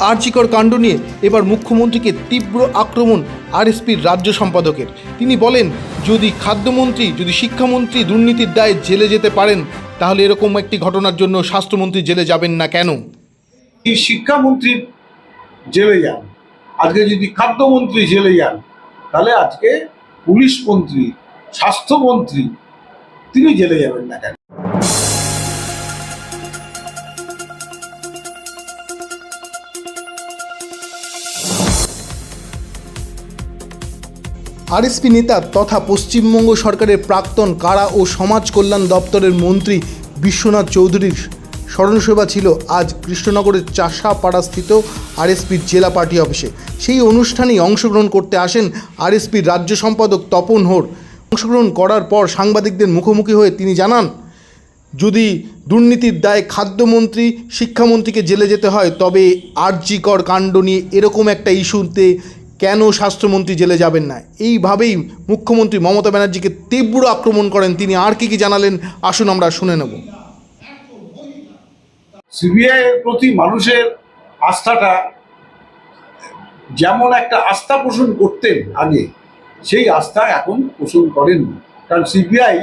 আর্চিকর কাণ্ড নিয়ে এবার মুখ্যমন্ত্রীকে তীব্র আক্রমণ আরএসপির রাজ্য সম্পাদকের। তিনি বলেন, যদি খাদ্যমন্ত্রী, যদি শিক্ষামন্ত্রী দুর্নীতির দায়ে জেলে যেতে পারেন, তাহলে এরকম একটি ঘটনার জন্য স্বাস্থ্যমন্ত্রী জেলে যাবেন না কেন? শিক্ষামন্ত্রী জেলে যান, আজকে যদি খাদ্যমন্ত্রী জেলে যান, তাহলে আজকে পুলিশ মন্ত্রী, স্বাস্থ্যমন্ত্রী, তিনি জেলে যাবেন না কেন? আরএসপি নেতা তথা পশ্চিমবঙ্গ সরকারের প্রাক্তন কারা ও সমাজ কল্যাণ দপ্তরের মন্ত্রী বিশ্বনাথ চৌধুরীর স্মরণসভা ছিল আজ কৃষ্ণনগরের চাষাপাড়াস্থিত আরএসপির জেলা পার্টি অফিসে। সেই অনুষ্ঠানেই অংশগ্রহণ করতে আসেন আরএসপির রাজ্য সম্পাদক তপন হোর অংশগ্রহণ করার পর সাংবাদিকদের মুখোমুখি হয়ে তিনি জানান, যদি দুর্নীতির দায়ে খাদ্যমন্ত্রী, শিক্ষামন্ত্রীকে জেলে যেতে হয়, তবে আর্যিকর কাণ্ড নিয়ে এরকম একটা ইস্যুতে কেন স্বাস্থ্যমন্ত্রী জেলে যাবেন না? এইভাবেই মুখ্যমন্ত্রী মমতা ব্যানার্জিকে তীব্র আক্রমণ করেন। তিনি আর কি কি জানালেন? আসুন আমরা শুনে নেব। সিবিআই প্রতি মানুষের আস্থাটা যেমন একটা আস্থা পোষণ করতেন আগে সেই আস্থা এখন পোষণ করেন কারণ সিবিআই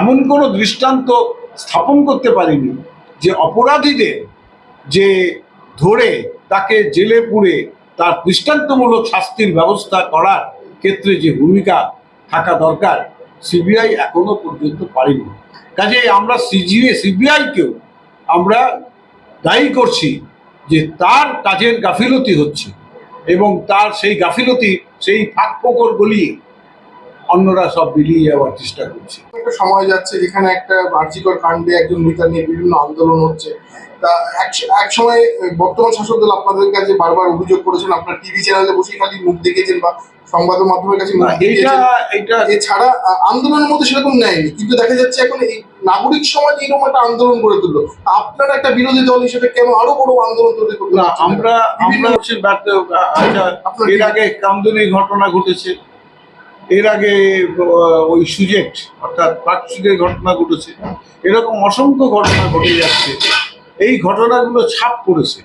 এমন কোনো দৃষ্টান্ত স্থাপন করতে পারেনি যে অপরাধীদের যে ধরে তাকে জেলে পুরে তার দৃষ্টান্তমূলক শাস্তির ব্যবস্থা করার ক্ষেত্রে যে ভূমিকা থাকা দরকার, সিবিআই এখনও পর্যন্ত পারিনি। কাজে আমরা সিজিএ, সিবিআইকেও আমরা দায়ী করছি যে তার কাজের গাফিলতি হচ্ছে এবং তার সেই গাফিলতি, সেই ফাঁক ফোকর গলিয়ে অন্যরা সব বিলিয়ে যাওয়ার চেষ্টা করছে। একটা সময় যাচ্ছে যেখানে একটা বার্ষিকর কাণ্ডে একজন নেতা নিয়ে বিভিন্ন আন্দোলন হচ্ছে। তা এক সময় বর্তমান শাসক দল আপনাদের কাছে বারবার অভিযোগ করেছেন আপনার টিভি চ্যানেলে বসে খালি মুখ দেখেছেন বা সংবাদ মাধ্যমের কাছে এছাড়া আন্দোলনের মধ্যে সেরকম নেয়নি কিন্তু দেখা যাচ্ছে এখন এই নাগরিক সমাজ এরকম একটা আন্দোলন গড়ে তুললো। আপনারা একটা বিরোধী দল হিসেবে কেন আরও বড় আন্দোলন তৈরি করতে না আমরা আমরা আচ্ছা এর আগে কামদুনি ঘটনা ঘটেছে। এর আগে ওই সুজেট অর্থাৎ পাকসুদের ঘটনা ঘটেছে। এরকম অসংখ্য ঘটনা ঘটে যাচ্ছে। এই ঘটনাগুলো ছাপ পড়েছে।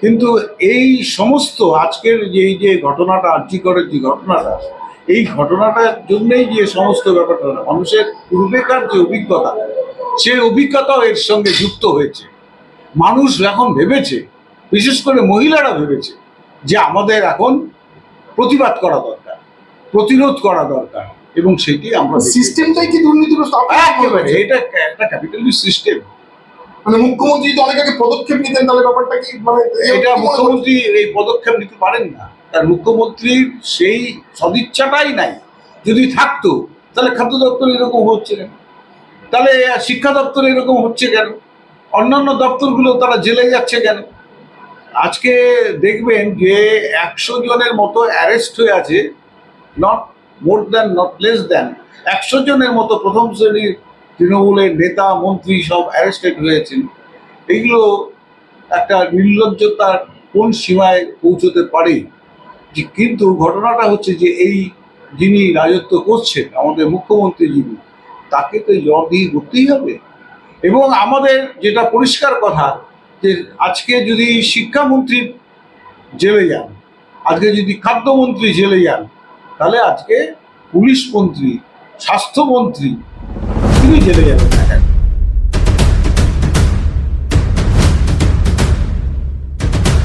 কিন্তু এই সমস্ত আজকের যে, এই যে ঘটনাটা, আর্যিকরের যে ঘটনাটা, এই ঘটনাটার জন্যই যে সমস্ত ব্যাপারটা, মানুষের পূর্বেকার যে অভিজ্ঞতা, সে অভিজ্ঞতাও এর সঙ্গে যুক্ত হয়েছে। মানুষ এখন ভেবেছে, বিশেষ করে মহিলারা ভেবেছে, যে আমাদের এখন প্রতিবাদ করা দরকার। প্রতিরোধ করা দরকার এবং সেটি আমরা সিস্টেমটাই কি দুর্নীতিগ্রস্ত? মনে একেবারে। এটা একটা ক্যাপিটালিস্ট সিস্টেম মানে মুখ্যমন্ত্রী যদি অনেক আগে পদক্ষেপ নিতেন তাহলে ব্যাপারটা কি মানে এটা মনে? মুখ্যমন্ত্রী এই পদক্ষেপ নিতে পারেন না। কারণ মুখ্যমন্ত্রীর সেই সদিচ্ছাটাই নাই। যদি থাকতো তাহলে খাদ্য দপ্তর এরকম হচ্ছে কেন? তাহলে শিক্ষা দপ্তর এরকম হচ্ছে কেন? অন্যান্য দপ্তরগুলো তারা জেলে যাচ্ছে কেন? আজকে দেখবেন যে একশো জনের মতো অ্যারেস্ট হয়ে আছে not more than not less than একশো জনের মতো প্রথম শ্রেণির তৃণমূলের নেতা, মন্ত্রী সব অ্যারেস্টেড হয়েছেন। এগুলো একটা নির্লজ্জতার কোন সীমায় পৌঁছতে পারে? যে কিন্তু ঘটনাটা হচ্ছে যে এই যিনি রাজত্ব করছেন, আমাদের মুখ্যমন্ত্রী যিনি, তাকে তো জবাব দিয়ে করতেই হবে। এবং আমাদের যেটা পরিষ্কার কথা, যে আজকে যদি শিক্ষামন্ত্রী জেলে যান, আজকে যদি খাদ্যমন্ত্রী জেলে যান তাহলে আজকে পুলিশ মন্ত্রী স্বাস্থ্যমন্ত্রী তিনি জেলে যাবেন না